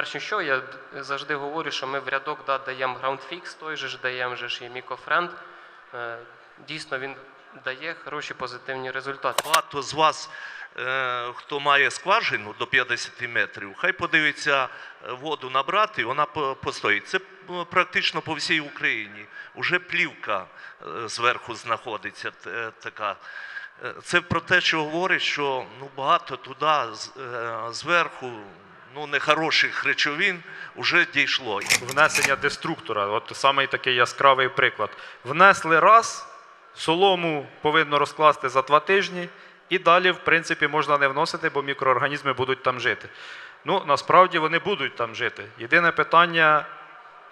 перш що, я завжди говорю, що ми в рядок да, даємо GroundFix, той же ж даємо же ж і MicoFriend. Е, Дійсно, він дає хороші позитивні результати. Багато з вас, е, хто має скважину до 50 метрів, хай подивиться е, воду набрати, вона постоїть. Це практично по всій Україні. Уже плівка зверху знаходиться така. Це про те, що говорить, що ну, багато туди зверху ну, нехороших речовин вже дійшло. внесення деструктора. От самий такий яскравий приклад. Внесли раз, солому повинно розкласти за два тижні, і далі, в принципі, можна не вносити, бо мікроорганізми будуть там жити. Ну, насправді вони будуть там жити. Єдине питання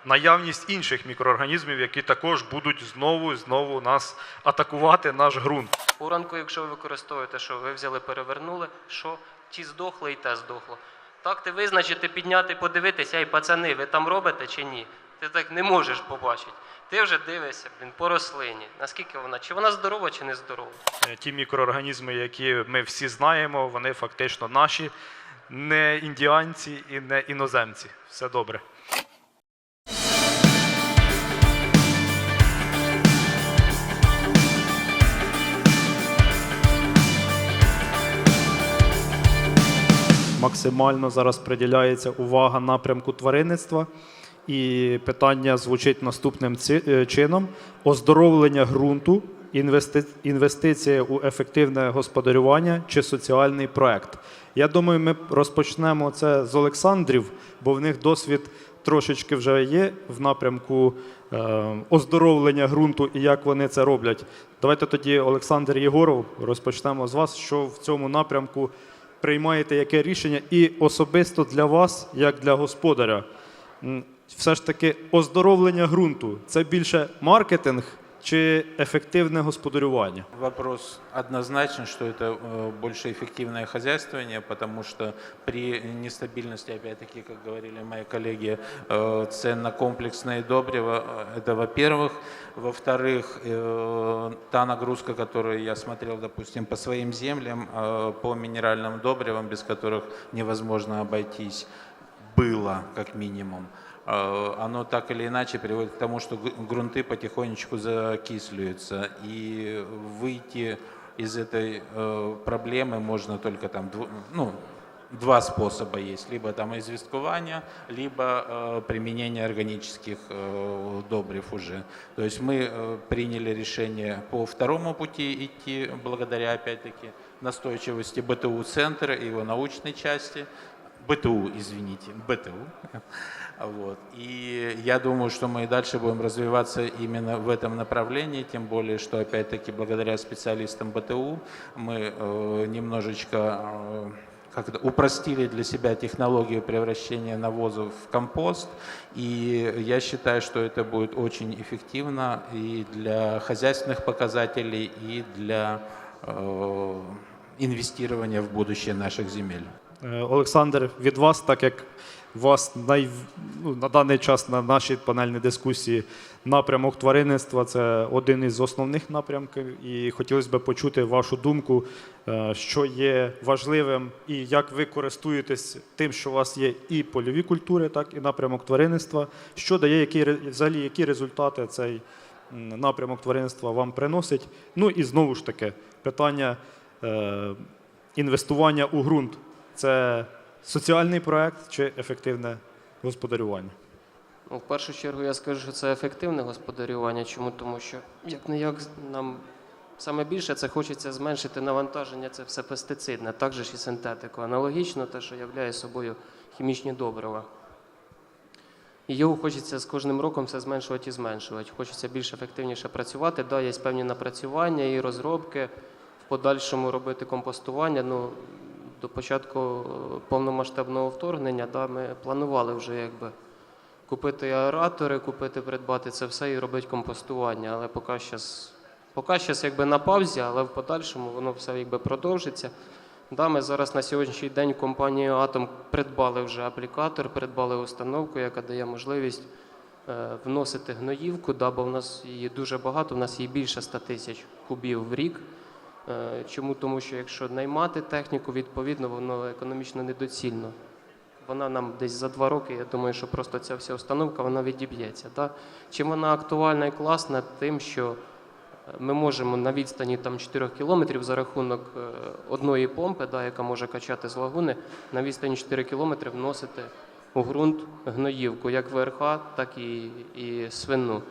наявність інших мікроорганізмів, які також будуть знову і знову нас атакувати наш ґрунт. У ранку, якщо ви використовуєте, що ви взяли, перевернули, що ті здохли і те здохло. Так ти визначити, підняти, подивитися, і пацани, ви там робите чи ні? Ти так не можеш побачити. Ти вже дивишся, блін, по рослині. Наскільки вона, чи вона здорова, чи не здорова. Е, Ті мікроорганізми, які ми всі знаємо, вони фактично наші, не індіанці і не іноземці. Все добре. Максимально зараз приділяється увага напрямку тваринництва. І питання звучить наступним е, чином: оздоровлення ґрунту, інвести- інвестиція у ефективне господарювання чи соціальний проект. Я думаю, ми розпочнемо це з Олександрів, бо в них досвід трошечки вже є в напрямку е, оздоровлення ґрунту і як вони це роблять. Давайте тоді, Олександр Єгоров, розпочнемо з вас, що в цьому напрямку приймаєте яке рішення, і особисто для вас, як для господаря. Все ж таки, оздоровлення ґрунту це більше маркетинг чи ефективне господарювання? Вопрос однозначен, что это э, больше эффективное хозяйствование, потому что при нестабильности, опять-таки, как говорили мои коллеги, э, цен на комплексные добрива, э, это во-первых. Во-вторых, э, та нагрузка, которую я смотрел, допустим, по своим землям, э, по минеральным добривам, без которых невозможно обойтись, было как минимум, э, Оно так или иначе приводит к тому, что грунты потихонечку закисливаются. И выйти из этой э, проблемы можно только там, ну, два способа есть. Либо там известкование, либо э, применение органических э, добрив уже. То есть мы э, приняли решение по второму пути идти, благодаря, опять-таки, настойчивости БТУ-центра и его научной части. БТУ, извините, БТУ. Вот. И я думаю, что мы и дальше будем развиваться именно в этом направлении, тем более, что опять-таки благодаря специалистам БТУ мы э, немножечко э, как упростили для себя технологию превращения навозов в компост. И я считаю, что это будет очень эффективно и для хозяйственных показателей, и для э, инвестирования в будущее наших земель. Е, Олександр, від вас, так як вас най, ну, на даний час на нашій панельній дискусії напрямок тваринництва це один із основних напрямків, і хотілося б почути вашу думку, е, що є важливим і як ви користуєтесь тим, що у вас є і польові культури, так і напрямок тваринництва. Що дає, які взагалі які результати цей напрямок тваринництва вам приносить? Ну і знову ж таки питання. е, Інвестування у ґрунт це соціальний проект чи ефективне господарювання? Ну, в першу чергу я скажу, що це ефективне господарювання. Чому? Тому що як не як нам саме більше це хочеться зменшити навантаження, це все пестицидне, також і синтетику. Аналогічно те, що являє собою хімічні добрива. І його хочеться з кожним роком все зменшувати і зменшувати. Хочеться більш ефективніше працювати. Да, є певні напрацювання і розробки, в подальшому робити компостування. Ну, до початку е, повномасштабного вторгнення да, ми планували вже якби купити аератори, купити, придбати це все і робити компостування. Але поки щас, поки щас якби на паузі, але в подальшому воно все якби продовжиться. Да, ми зараз на сьогоднішній день компанією Атом придбали вже аплікатор, придбали установку, яка дає можливість е, вносити гноївку, да, бо в нас її дуже багато, в нас її більше 100 тисяч кубів в рік. Е, Чому? Тому що якщо наймати техніку, відповідно, воно економічно недоцільно вона нам десь за два роки, я думаю, що просто ця вся установка вона відіб'ється. Да? Чим вона актуальна і класна, тим, що е, ми можемо на відстані там, 4 кілометрів за рахунок е, одної помпи, да, яка може качати з лагуни, на відстані 4 кілометри вносити у ґрунт гноївку, як ВРХ, так і, і свину.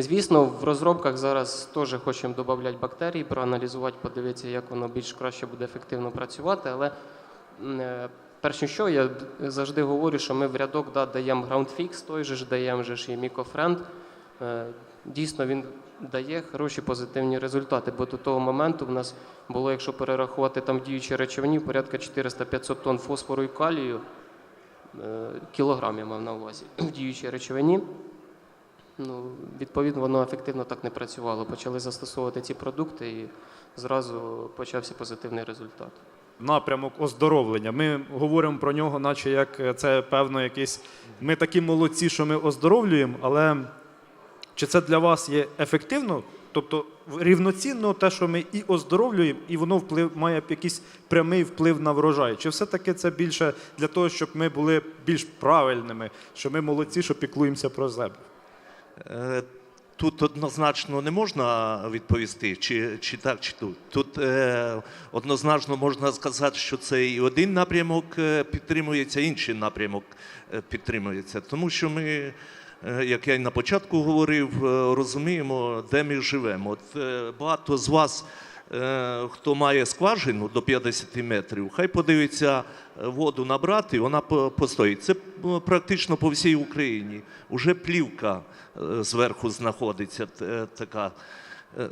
Звісно, в розробках зараз теж хочемо додати бактерії, проаналізувати, подивитися, як воно більш краще буде ефективно працювати. Але е, перш що, я завжди говорю, що ми в рядок да, даємо GroundFix, той же ж даємо же ж і MicoFriend. Е, Дійсно, він дає хороші позитивні результати, бо до того моменту в нас було, якщо перерахувати там діючі речовині, порядка 400-500 тонн фосфору і калію, е, кілограм я мав на увазі, в діючій речовині. Ну, відповідно, воно ефективно так не працювало. Почали застосовувати ці продукти і зразу почався позитивний результат. напрямок оздоровлення. Ми говоримо про нього, наче як е, це певно якийсь. Ми такі молодці, що ми оздоровлюємо, але чи це для вас є ефективно? Тобто рівноцінно те, що ми і оздоровлюємо, і воно вплив має якийсь прямий вплив на врожай. Чи все-таки це більше для того, щоб ми були більш правильними, що ми молодці, що піклуємося про себе? Е, Тут однозначно не можна відповісти, чи, чи так, чи тут. Тут е, однозначно можна сказати, що це і один напрямок е, підтримується, інший напрямок е, підтримується. Тому що ми, як я й на початку говорив, розуміємо, де ми живемо. От е, багато з вас. Е, Хто має скважину до 50 метрів, хай подивиться е, воду набрати, вона постоїть. Це е, практично по всій Україні. Уже плівка зверху знаходиться така.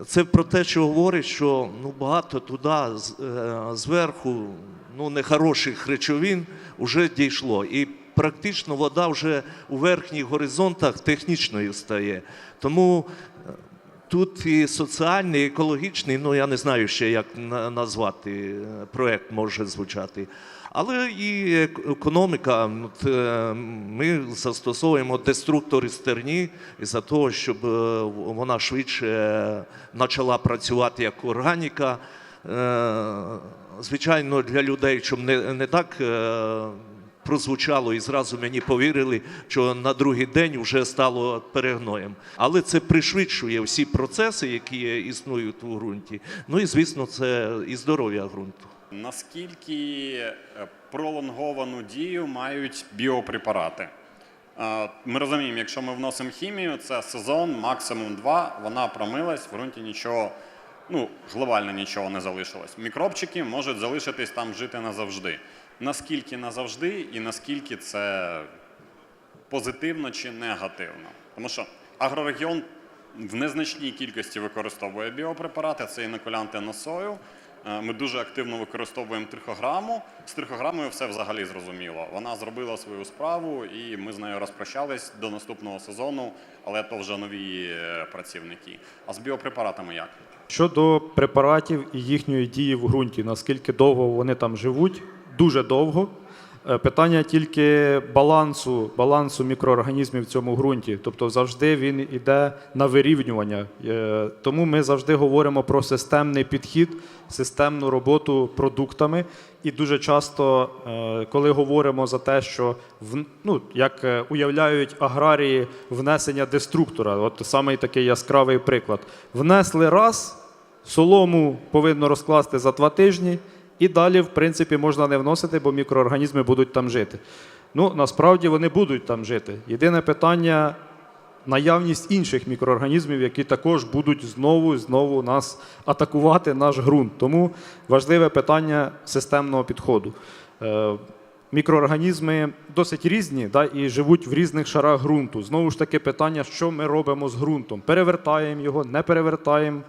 Це про те, що говорить, що ну, багато туди зверху ну, нехороших речовин вже дійшло. І практично вода вже у верхніх горизонтах технічною стає. Тому Тут і соціальний, і екологічний, ну я не знаю ще, як назвати е, проект може звучати. Але і економіка. е, Ми застосовуємо деструктори стерні за того, щоб е, вона швидше почала працювати як органіка. Звичайно, для людей, щоб не, так прозвучало і зразу мені повірили, що на другий день вже стало перегноєм. Але це пришвидшує всі процеси, які існують у ґрунті. Ну і звісно, це і здоров'я ґрунту. Наскільки е, пролонговану дію мають біопрепарати? Е, Ми розуміємо, якщо ми вносимо хімію, це сезон, максимум два, вона промилась, в ґрунті нічого, ну, глобально нічого не залишилось. Мікробчики можуть залишитись там жити назавжди. Наскільки назавжди і наскільки це позитивно чи негативно. Тому що агрорегіон в незначній кількості використовує біопрепарати, це інокулянти на сою. Е, Ми дуже активно використовуємо трихограму. З трихограмою все взагалі зрозуміло. Вона зробила свою справу, і ми з нею розпрощались до наступного сезону, але то вже нові е, працівники. А з біопрепаратами як? Щодо препаратів і їхньої дії в ґрунті, наскільки довго вони там живуть, дуже довго. Е, Питання тільки балансу, балансу мікроорганізмів в цьому ґрунті. Тобто завжди він йде на вирівнювання. Е, Тому ми завжди говоримо про системний підхід, системну роботу продуктами. І дуже часто, е, коли говоримо за те, що ну, як уявляють аграрії внесення деструктора, от самий такий яскравий приклад. Внесли раз, солому повинно розкласти за два тижні, і далі, в принципі, можна не вносити, бо мікроорганізми будуть там жити. Ну, насправді вони будуть там жити. Єдине питання наявність інших мікроорганізмів, які також будуть знову і знову нас атакувати, наш ґрунт. Тому важливе питання системного підходу. Е, Мікроорганізми досить різні да, і живуть в різних шарах ґрунту. Знову ж таки, питання, що ми робимо з ґрунтом? Перевертаємо його, не перевертаємо.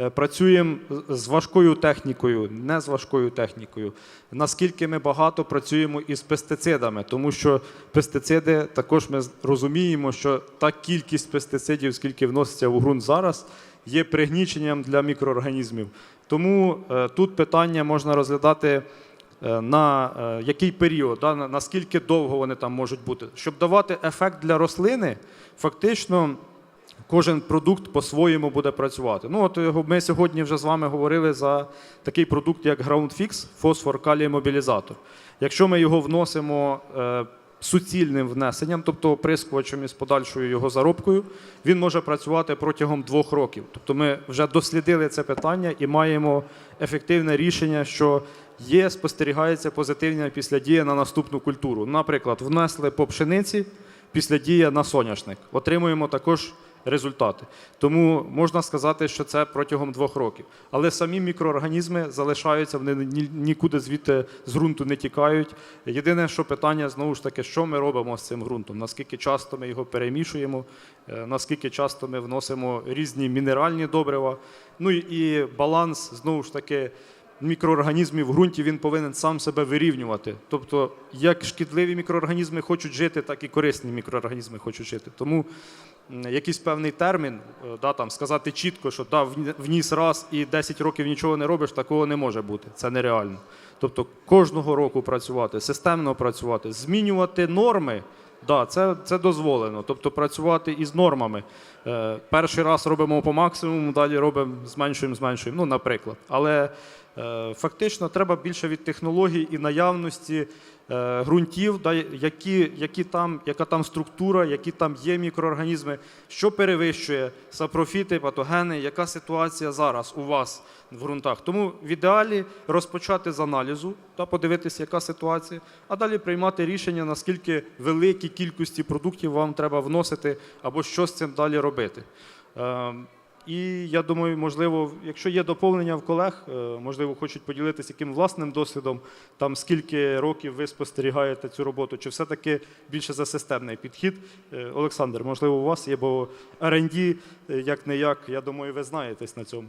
Е, Працюємо з- важкою технікою, не з важкою технікою. Наскільки ми багато працюємо із пестицидами, тому що пестициди також ми розуміємо, що та кількість пестицидів, скільки вноситься в ґрунт зараз, є пригніченням для мікроорганізмів. Тому е, тут питання можна розглядати е, на який період, да, наскільки довго вони там можуть бути. Щоб давати ефект для рослини, фактично кожен продукт по-своєму буде працювати. Ну, от ми сьогодні вже з вами говорили за такий продукт, як GroundFix, фосфор калій мобілізатор. Якщо ми його вносимо е, суцільним внесенням, тобто оприскувачем із подальшою його заробкою, він може працювати протягом двох років. Тобто ми вже дослідили це питання і маємо ефективне рішення, що є, спостерігається позитивна післядія на наступну культуру. Наприклад, внесли по пшениці, післядія на соняшник. Отримуємо також результати. Тому можна сказати, що це протягом двох років. Але самі мікроорганізми залишаються, вони нікуди звідти з ґрунту не тікають. Єдине, що питання знову ж таки, що ми робимо з цим ґрунтом? Наскільки часто ми його перемішуємо, е, наскільки часто ми вносимо різні мінеральні добрива. Ну і- баланс знову ж таки. Мікроорганізмів в ґрунті він повинен сам себе вирівнювати. Тобто, як шкідливі мікроорганізми хочуть жити, так і корисні мікроорганізми хочуть жити. Тому якийсь певний термін, е, да, там, сказати чітко, що да, вніс раз і 10 років нічого не робиш, такого не може бути. Це нереально. Тобто кожного року працювати, системно працювати, змінювати норми. Да, це, це дозволено. Тобто працювати із нормами. Е, перший раз робимо по максимуму, далі робимо, зменшуємо, зменшуємо. Ну, наприклад. Але е, фактично треба більше від технологій і наявності ґрунтів, да, які, які там, яка там структура, які там є мікроорганізми, що перевищує сапрофіти, патогени, яка ситуація зараз у вас в ґрунтах. Тому в ідеалі розпочати з аналізу та подивитися, яка ситуація, а далі приймати рішення, наскільки великі кількості продуктів вам треба вносити або що з цим далі робити. І я думаю, можливо, якщо є доповнення в колег, е, можливо, хочуть поділитися яким власним досвідом, там скільки років ви спостерігаєте цю роботу, чи все-таки більше за системний підхід. Е, Олександр, можливо, у вас є, бо R&D, як не як, я думаю, ви знаєтесь на цьому.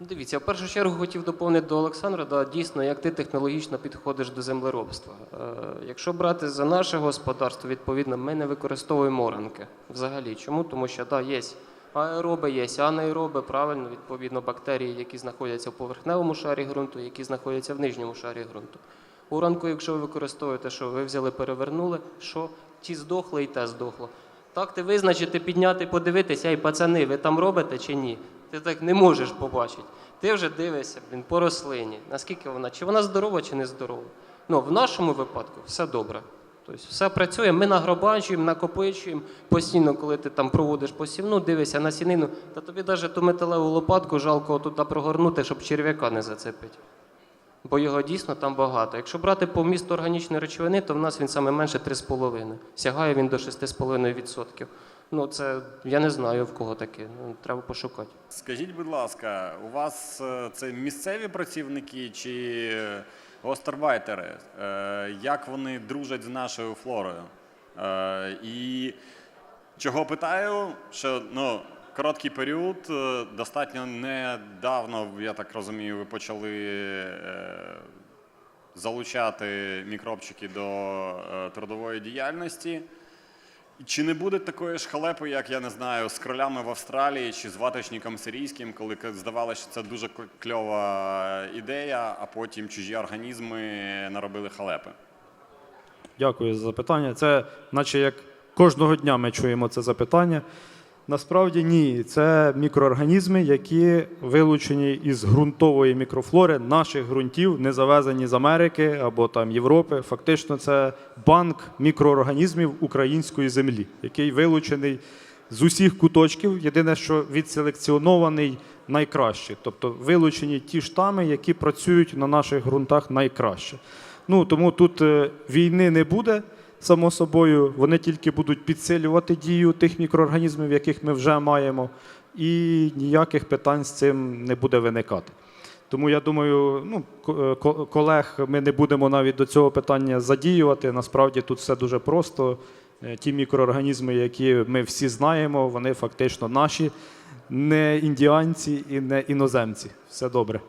Дивіться, в першу чергу хотів доповнити до Олександра, да, дійсно, як ти технологічно підходиш до землеробства. Е, якщо брати за наше господарство, відповідно, ми не використовуємо оранки взагалі. Чому? Тому що да, є аероби, є анаероби, правильно, відповідно, бактерії, які знаходяться в поверхневому шарі ґрунту, які знаходяться в нижньому шарі ґрунту. Уранку, якщо ви використовуєте, що ви взяли, перевернули, що ті здохли і те здохло. Так ти визначити, підняти, подивитися, ай, пацани, ви там робите чи ні? Ти так не можеш побачити. Ти вже дивишся, блін, по рослині, наскільки вона, чи вона здорова, чи не здорова. Ну, в нашому випадку все добре. Тобто все працює, ми нагробачуємо, накопичуємо постійно, коли ти там проводиш посівну, дивишся на сінину, та тобі навіть ту металеву лопатку жалко туди прогорнути, щоб черв'яка не зацепити. Бо його дійсно там багато. Якщо брати по вмісту органічної речовини, то в нас він саме менше 3,5. Сягає він до 6,5%. Ну, це я не знаю в кого таке. Ну, треба пошукати. Скажіть, будь ласка, у вас е, це місцеві працівники чи гостарбайтери? Е, Як вони дружать з нашою флорою? Е, І чого питаю? Що ну, короткий період, е, достатньо недавно, я так розумію, ви почали залучати мікробчики до трудової діяльності. Чи не буде такої ж халепи, як я не знаю, з кролями в Австралії чи з ваточником сирійським, коли здавалося, що це дуже кльова ідея, а потім чужі організми наробили халепи? Дякую за запитання. Це, наче як кожного дня ми чуємо це запитання. Насправді ні, це мікроорганізми, які вилучені із ґрунтової мікрофлори наших ґрунтів, не завезені з Америки або там Європи. Фактично, це банк мікроорганізмів української землі, який вилучений з усіх куточків. Єдине, що відселекціонований найкраще, тобто вилучені ті штами, які працюють на наших ґрунтах найкраще. Ну тому тут е, війни не буде. Само собою, вони тільки будуть підсилювати дію тих мікроорганізмів, яких ми вже маємо, і ніяких питань з цим не буде виникати. Тому я думаю, ну, ко- колег ми не будемо навіть до цього питання задіювати. Насправді тут все дуже просто. Е, Ті мікроорганізми, які ми всі знаємо, вони фактично наші, не індіанці і не іноземці. Все добре.